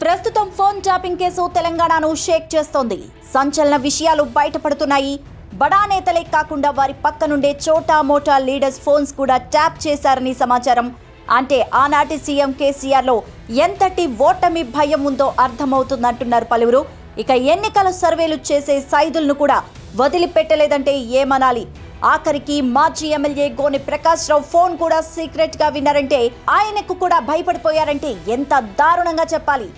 ప్రస్తుతం phone tapping case తెలంగాణను షేక్ చేస్తోంది. సంచలన విషయాలు బయటపడుతున్నాయి. బడా నేతలే కాకుండా వారి పక్క నుండే చోటా మోటా లీడర్స్ ఫోన్స్ కూడా ట్యాప్ చేశారని సమాచారం. అంటే ఆనాటి సీఎం కేసీఆర్లో ఎంతటి ఓటమి భయం ఉందో అర్థమవుతుందంటున్నారు పలువురు. ఇక ఎన్నికల సర్వేలు చేసే సైదులను కూడా వదిలిపెట్టలేదంటే ఏమనాలి? ఆఖరికి మాజీ ఎమ్మెల్యే గోని ప్రకాష్ రావు ఫోన్ కూడా సీక్రెట్గా విన్నారంటే ఆయనకు కూడా భయపడిపోయారంటే ఎంత దారుణంగా చెప్పాలి?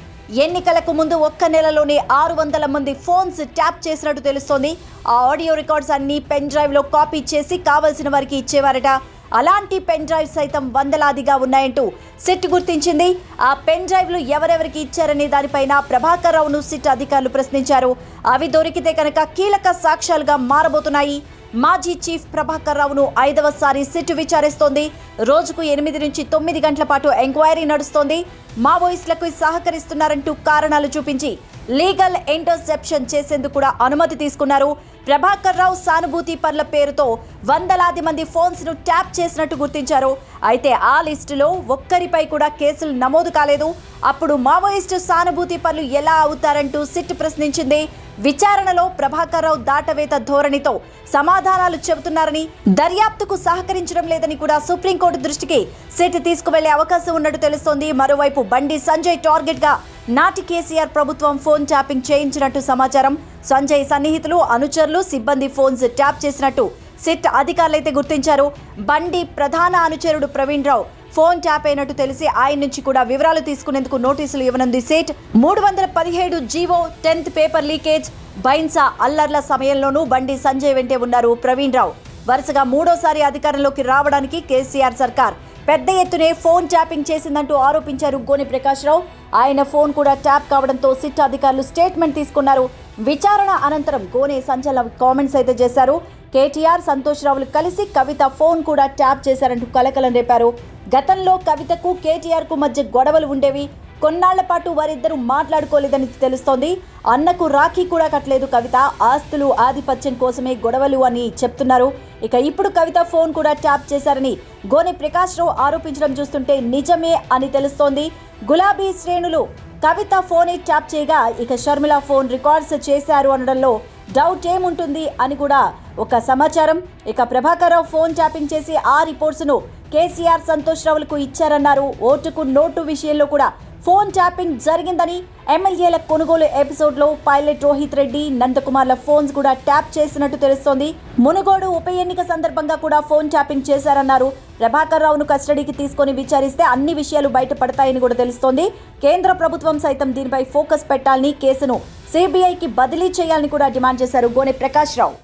ఎన్నికలకు ముందు ఒక్క నెలలోనే ఆరు వందల మంది ఫోన్స్ ట్యాప్ చేసినట్టు తెలుస్తోంది. ఆ ఆడియో రికార్డ్స్ అన్ని పెన్ డ్రైవ్లో కాపీ చేసి కావలసిన వారికి ఇచ్చేవారట. అలాంటి పెన్ డ్రైవ్ సైతం వందలాదిగా ఉన్నాయంటూ సిట్ గుర్తించింది. ఆ పెన్ డ్రైవ్లు ఎవరెవరికి ఇచ్చారనే దానిపైన ప్రభాకర్ రావును సిట్ అధికారులు ప్రశ్నించారు. అవి దొరికితే కనుక కీలక సాక్ష్యాలుగా మారబోతున్నాయి. మాజీ చీఫ్ ప్రభాకర్ రావును ఐదవసారి సిట్ విచారిస్తోంది. రోజుకు ఎనిమిది నుంచి తొమ్మిది గంటల పాటు ఎంక్వైరీ నడుస్తోంది. మావోయిస్టులకు సహకరిస్తున్నారంటూ కారణాలు చూపించి లీగల్ ఇంటర్సెప్షన్ చేసేందుకు కూడా అనుమతి తీసుకున్నారు. ప్రభాకర్ రావు సానుభూతి పనుల పేరుతో వందలాది మంది ఫోన్స్ను ట్యాప్ చేసినట్టు గుర్తించారు. అయితే ఆ లిస్టులో ఒక్కరిపై కూడా కేసులు నమోదు కాలేదు. అప్పుడు మావోయిస్టు సానుభూతి పనులు ఎలా అవుతారంటూ సిట్ ప్రశ్నించింది. విచారణలో ప్రభాకర్ రావు దాటవేత ధోరణితో సమాధానాలు చెబుతున్నారని దర్యాప్తుకు సహకరించడం లేదని కూడా సుప్రీంకోర్టు దృష్టికి సిట్ తీసుకువెళ్ళే అవకాశం ఉన్నట్టు తెలుస్తోంది. మరోవైపు బండి సంజయ్ టార్గెట్గా నాటి కేసీఆర్ ప్రభుత్వం ఫోన్ ట్యాపింగ్ చేయించినట్టు సమాచారం. సంజయ్ సన్నిహితులు అనుచరులు సిబ్బంది ఫోన్స్ ట్యాప్ చేసినట్టు సిట్ అధికారులైతే గుర్తించారు. బండి ప్రధాన అనుచరుడు ప్రవీణ్ రావు ఫోన్ ట్యాప్ అయినట్టు తెలిసి ఆయన నుంచి కూడా వివరాలు తీసుకునేందుకు నోటీసులు ఇవ్వనుంది సేట్. మూడు వందల పదిహేడు GO tenth paper leakage Bhainsa అల్లర్ల సమయంలోనూ బండి సంజయ్ వెంటే ఉన్నారు ప్రవీణ్ రావు. వరుసగా మూడోసారి అధికారంలోకి రావడానికి కేసీఆర్ సర్కార్ పెద్ద ఎత్తునే ఫోన్ ట్యాపింగ్ చేసిందంటూ ఆరోపించారు గోని ప్రకాష్ రావు. ఆయన ఫోన్ కూడా ట్యాప్ కావడంతో సిట్ అధికారులు స్టేట్మెంట్ తీసుకున్నారు. విచారణ అనంతరం గోనే సంచలన కామెంట్స్ అయితే చేశారు. కేటీఆర్ సంతోష్ రావులు కలిసి కవిత ఫోన్ కూడా ట్యాప్ చేశారంటూ కలకలం రేపారు. గతంలో కవితకు కేటీఆర్కు మధ్య గొడవలు ఉండేవి. కొన్నాళ్ళ పాటు వారిద్దరూ మాట్లాడుకోలేదని తెలుస్తోంది. అన్నకు రాఖీ కూడా కట్టలేదు కవిత. ఆస్తులు ఆధిపత్యం కోసమే గొడవలు అని చెప్తున్నారు. ఇక ఇప్పుడు కవిత ఫోన్ కూడా ట్యాప్ చేశారని గోని ప్రకాష్ రావు ఆరోపించడం చూస్తుంటే నిజమే అని తెలుస్తోంది. గులాబీ శ్రేణులు కవిత ఫోన్ ట్యాప్ చేయగా ఇక షర్మిల ఫోన్ రికార్డ్స్ చేశారు అనడంలో డౌట్ ఏముంటుంది అని కూడా ఒక సమాచారం. ఇక ప్రభాకర్ రావు ఫోన్ ట్యాపింగ్ చేసి ఆ రిపోర్ట్స్ను కేసీఆర్ సంతోష్ రావులకు ఇచ్చారన్నారు. ఓటుకు నోటు విషయంలో కూడా ఫోన్ ట్యాపింగ్ జరిగిందని ఎమ్మెల్యేల కొనుగోలు ఎపిసోడ్లో పైలట్ రోహిత్ రెడ్డి నందకుమార్ల ఫోన్స్ కూడా ట్యాప్ చేసినట్టు తెలుస్తోంది. మునుగోడు ఉప ఎన్నిక సందర్భంగా కూడా ఫోన్ ట్యాపింగ్ చేశారన్నారు. ప్రభాకర్ రావును కస్టడీకి తీసుకొని విచారిస్తే అన్ని విషయాలు బయటపడతాయని కూడా తెలుస్తోంది. కేంద్ర ప్రభుత్వం సైతం దీనిపై ఫోకస్ పెట్టాలని కేసును సిబిఐకి బదిలీ చేయాలని కూడా డిమాండ్ చేశారు గోనె ప్రకాష్ రావు.